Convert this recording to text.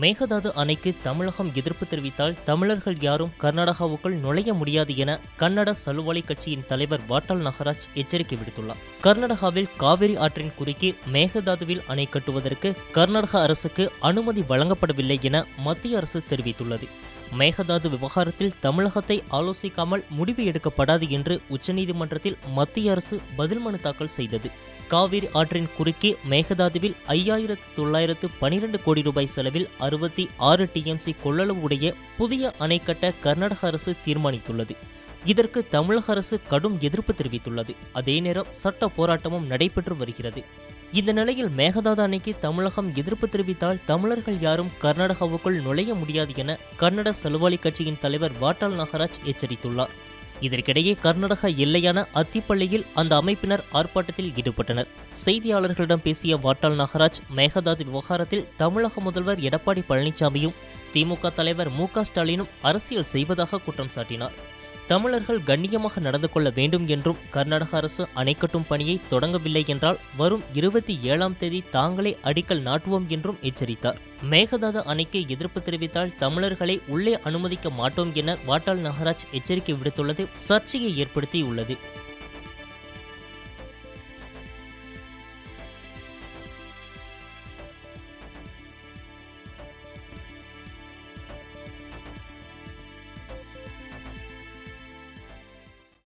மேகதாது அணைக்கு தமிழகம் எதிர்ப்பு தெரிவித்தால் தமிழர்கள் யாரும் கர்நாடகாவுக்குள் நுழைய முடியாது என கன்னட சலுவாளி கட்சியின் தலைவர் வாட்டாள் நாகராஜ் எச்சரிக்கை விடுத்துள்ளார். கர்நாடகாவில் காவிரி ஆற்றின் குறுக்கே மேகதாதுவில் அணை கட்டுவதற்கு கர்நாடக அரசுக்கு அனுமதி வழங்கப்படவில்லை என மத்திய அரசு தெரிவித்துள்ளது. மேகதாது விவகாரத்தில் தமிழகத்தை ஆலோசிக்காமல் முடிவு எடுக்கப்படாது என்று உச்சநீதிமன்றத்தில் மத்திய அரசு பதில் மனு தாக்கல் செய்தது. காவிரி ஆற்றின் குறுக்கே மேகதாதுவில் ஐயாயிரத்து தொள்ளாயிரத்து பனிரெண்டு கோடி ரூபாய் செலவில் அறுபத்தி ஆறு டிஎம்சி கொள்ளளவு உடைய புதிய அணை கட்ட கர்நாடக அரசு தீர்மானித்துள்ளது. இதற்கு தமிழக அரசு கடும் எதிர்ப்பு தெரிவித்துள்ளது. அதே நேரம் சட்ட போராட்டமும் நடைபெற்று வருகிறது. இந்த நிலையில் மேகதாது அணைக்கு தமிழகம் எதிர்ப்பு தெரிவித்தால் தமிழர்கள் யாரும் கர்நாடகாவுக்குள் நுழைய முடியாது என கன்னட சலுவாளி கட்சியின் தலைவர் வாட்டாள் நாகராஜ் எச்சரித்துள்ளார். இதற்கிடையே கர்நாடக எல்லையான அத்திப்பள்ளியில் அந்த அமைப்பினர் ஆர்ப்பாட்டத்தில் ஈடுபட்டனர். செய்தியாளர்களிடம் பேசிய வாட்டாள் நாகராஜ் மேகதாது விவகாரத்தில் தமிழக முதல்வர் எடப்பாடி பழனிசாமியும் திமுக தலைவர் மு க ஸ்டாலினும் அரசியல் செய்வதாக குற்றம் சாட்டினார். தமிழர்கள் கண்ணியமாக நடந்து கொள்ள வேண்டும் என்றும் கர்நாடக அரசு அணை கட்டும் பணியை தொடங்கவில்லை என்றால் வரும் இருபத்தி ஏழாம் தேதி தாங்களே அடிக்கல் நாட்டுவோம் என்றும் எச்சரித்தார். மேகதாது அணைக்கு எதிர்ப்பு தெரிவித்தால் தமிழர்களை உள்ளே அனுமதிக்க மாட்டோம் என வாட்டாள் நகராஜ் எச்சரிக்கை விடுத்துள்ளது. சர்ச்சையை ஏற்படுத்தியுள்ளது.